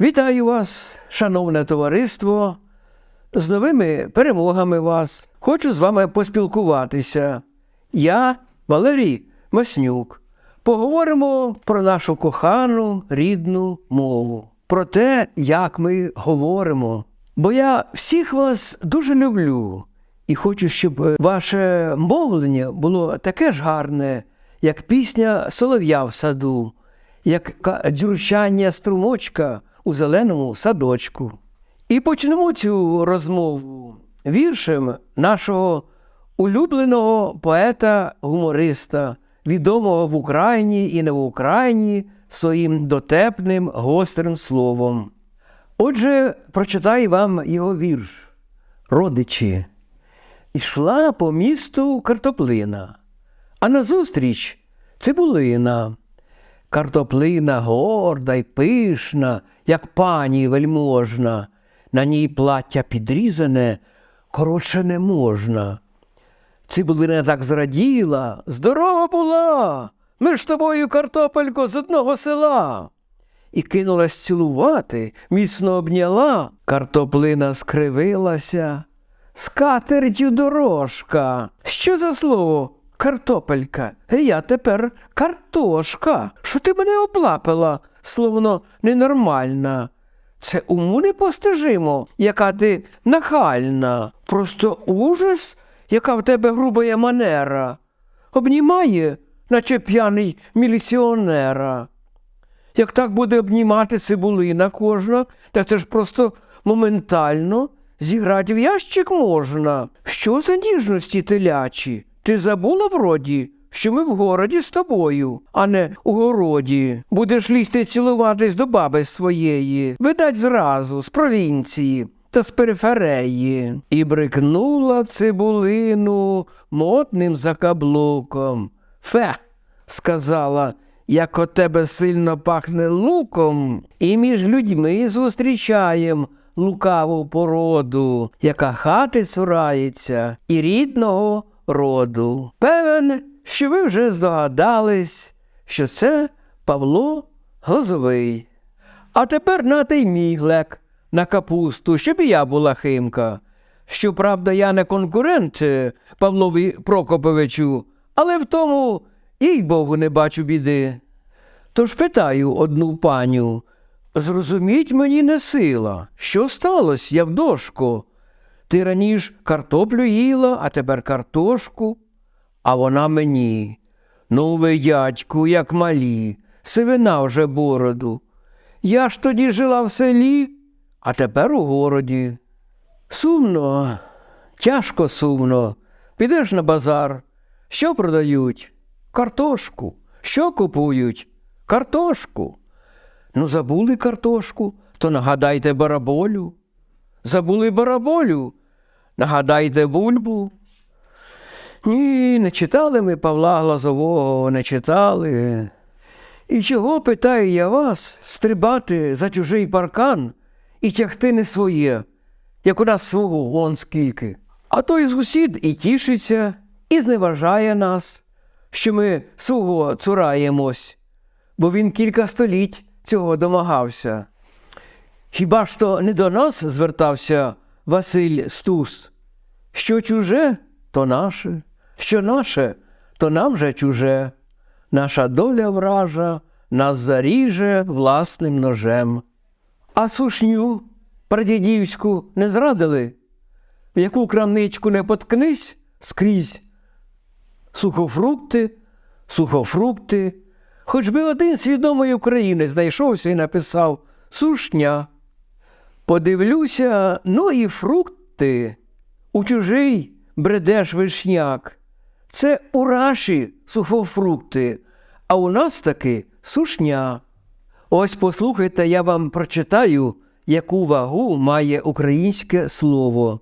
Вітаю вас, шановне товариство, з новими перемогами вас. Хочу з вами поспілкуватися. Я Валерій Маснюк. Поговоримо про нашу кохану рідну мову, про те, як ми говоримо. Бо я всіх вас дуже люблю і хочу, щоб ваше мовлення було таке ж гарне, як пісня Солов'я в саду, як дзюрчання струмочка у зеленому садочку. І почнемо цю розмову віршем нашого улюбленого поета-гумориста, відомого в Україні і не в Україні своїм дотепним гострим словом. Отже, прочитаю вам його вірш. Родичі. Ішла по місту картоплина, а назустріч цибулина. Картоплина горда й пишна, як пані вельможна, на ній плаття підрізане, коротше не можна. Цибулина так зраділа, здорова була. Ми ж тобою, картопелько, з одного села. І кинулась цілувати, міцно обняла. Картоплина скривилася. Скатертю дорожка. Що за слово? Картопелька. Я тепер картошка. Що ти мене облапила, словно ненормальна. Це уму непостижимо, яка ти нахальна. Просто ужас, яка в тебе грубая манера. Обнімає, наче п'яний міліціонера. Як так буде обнімати цибулина кожна, так це ж просто моментально зіграти в ящик можна. Що за ніжності телячі? Ти забула вроді, що ми в городі з тобою, а не у городі. Будеш лізти цілуватись до баби своєї, видать зразу, з провінції. Та з перифереї, і брикнула цибулину мотним закаблуком. Фе, сказала, як от тебе сильно пахне луком, і між людьми зустрічаєм лукаву породу, яка хати цурається і рідного роду. Певен, що ви вже здогадались, що це Павло Глазовий. А тепер на й мій глек на капусту, щоб і я була химка. Щоправда, я не конкурент е, Павлові Прокоповичу, але в тому, їй Богу, не бачу біди. Тож питаю одну паню, зрозуміть мені не сила, що сталося, Явдошко? Ти раніше картоплю їла, а тепер картошку, а вона мені. Ну ви, дядьку, як малі, сивина вже бороду. Я ж тоді жила в селі, а тепер у городі. Сумно, тяжко сумно. Підеш на базар. Що продають? Картошку. Що купують? Картошку. Ну, забули картошку, то нагадайте бараболю. Забули бараболю, нагадайте бульбу. Ні, не читали ми Павла Глазового, не читали. І чого, питаю я вас, стрибати за чужий паркан і тягти не своє, як у нас свого вон скільки. А той сусід і тішиться, і зневажає нас, що ми свого цураємось, бо він кілька століть цього домагався. Хіба ж то не до нас звертався Василь Стус? Що чуже, то наше, що наше, то нам же чуже. Наша доля вража нас заріже власним ножем. А сушню прадідівську не зрадили? В яку крамничку не поткнись скрізь. Сухофрукти, сухофрукти. Хоч би один свідомий українець знайшовся і написав сушня. Подивлюся, ну і фрукти. У чужий бредеш вишняк. Це у раші сухофрукти, а у нас таки сушня. Ось послухайте, я вам прочитаю, яку вагу має українське слово.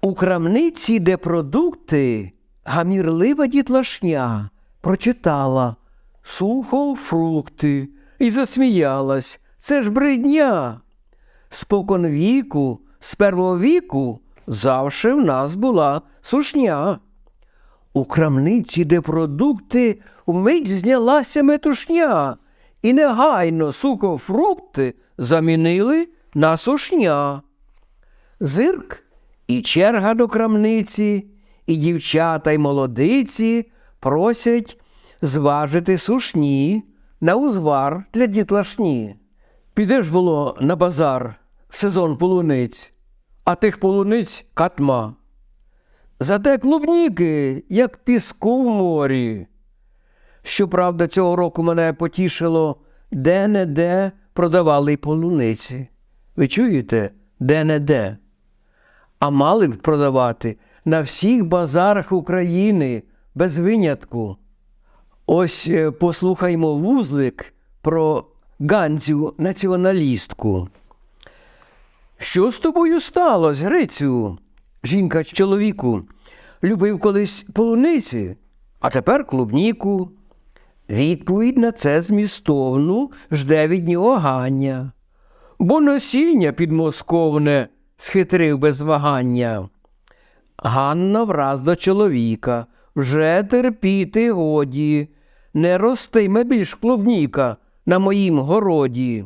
У крамниці, де продукти, гамірлива дітлашня прочитала сухофрукти і засміялась. Це ж бридня. Спокон віку, з первого віку, завше в нас була сушня. У крамниці, де продукти, вмить знялася метушня, і негайно сухофрукти замінили на сушня. Зирк і черга до крамниці, і дівчата й молодиці просять зважити сушні на узвар для дітлашні. Підеш було на базар в сезон полуниць, а тих полуниць катма. Зате клубніки, як піску в морі. Щоправда, цього року мене потішило, де-не-де продавали й полуниці. Ви чуєте, де-не-де? А мали б продавати на всіх базарах України без винятку. Ось е, послухаймо вузлик про Ганзю націоналістку. Що з тобою сталося, Грицю? Жінка чоловіку любив колись полуниці, а тепер клубніку. Відповідь на це змістовну жде від нього Ганя. Бо насіння підмосковне схитрив без вагання. Ганна враз до чоловіка вже терпіти годі, не ростиме більш клубніка на моїм городі,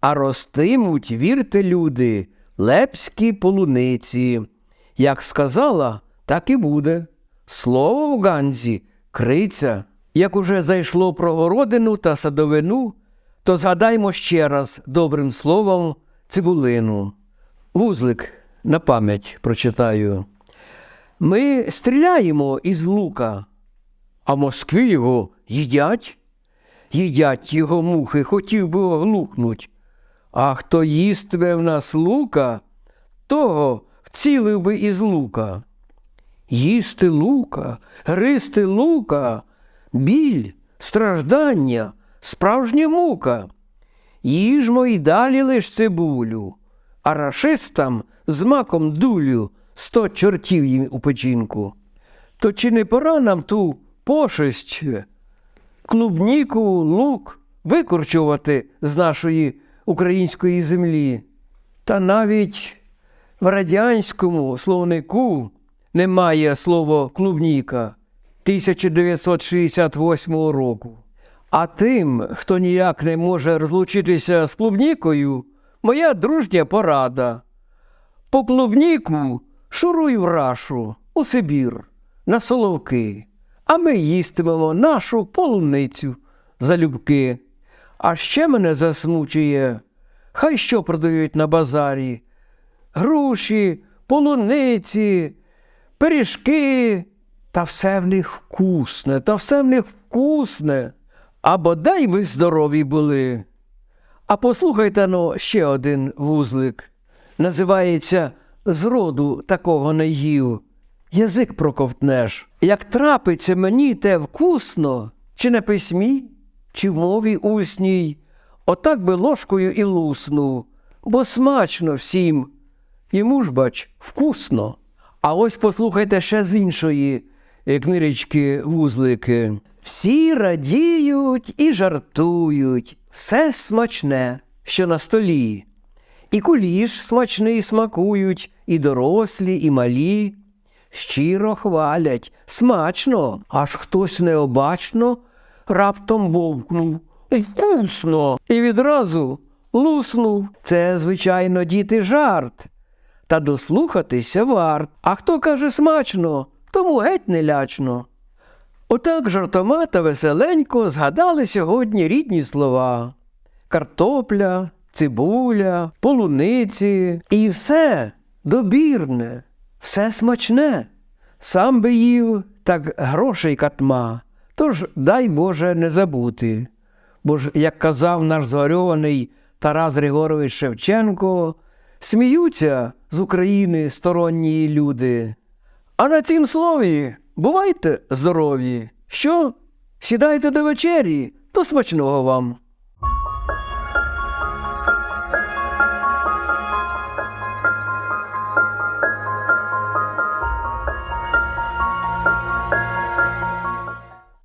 а ростимуть, вірте, люди, лепські полуниці. Як сказала, так і буде. Слово в Ганзі криця. Як уже зайшло про городину та садовину, то згадаймо ще раз добрим словом цибулину. Вузлик на пам'ять прочитаю. Ми стріляємо із лука, а Москві його їдять. Їдять його мухи, хотів би оглухнуть. А хто їстиме в нас лука, того вцілив би із лука. Їсти лука, гристи лука, біль, страждання, справжня мука. Їжмо й далі лиш цибулю, а рашистам з маком дулю сто чортів їм у печінку. То чи не пора нам ту пошесть, клубніку, лук викорчувати з нашої української землі? Та навіть в радянському словнику немає слова клубніка 1968 року. А тим, хто ніяк не може розлучитися з клубнікою, моя дружня порада. По клубніку шуруй в рашу у Сибір на соловки, а ми їстимемо нашу полуницю залюбки. А ще мене засмучує, хай що продають на базарі. Груші, полуниці, пиріжки, та все в них вкусне, та все в них вкусне. А бодай ви здорові були. А послухайте ну, ще один вузлик. Називається Зроду такого не їв. Язик проковтнеш. Як трапиться мені те вкусно, чи на письмі, чи в мові усній, отак би ложкою і луснув, бо смачно всім. Йому ж, бач, вкусно. А ось послухайте ще з іншої е, книжечки вузлики. Всі радіють і жартують, все смачне, що на столі. І куліш смачний смакують, і дорослі, і малі. Щиро хвалять, смачно, аж хтось необачно раптом бовкнув. Вкусно! І відразу луснув. Це, звичайно, діти жарт. Та дослухатися варт. А хто каже смачно, тому геть не лячно. Отак жартома та веселенько згадали сьогодні рідні слова: картопля, цибуля, полуниці і все добірне, все смачне. Сам би їв, так грошей катма, тож дай Боже не забути. Бо ж, як казав наш згорьований Тарас Григорович Шевченко, сміються з України сторонні люди. А на цім слові бувайте здорові. Що? Сідайте до вечері, то смачного вам.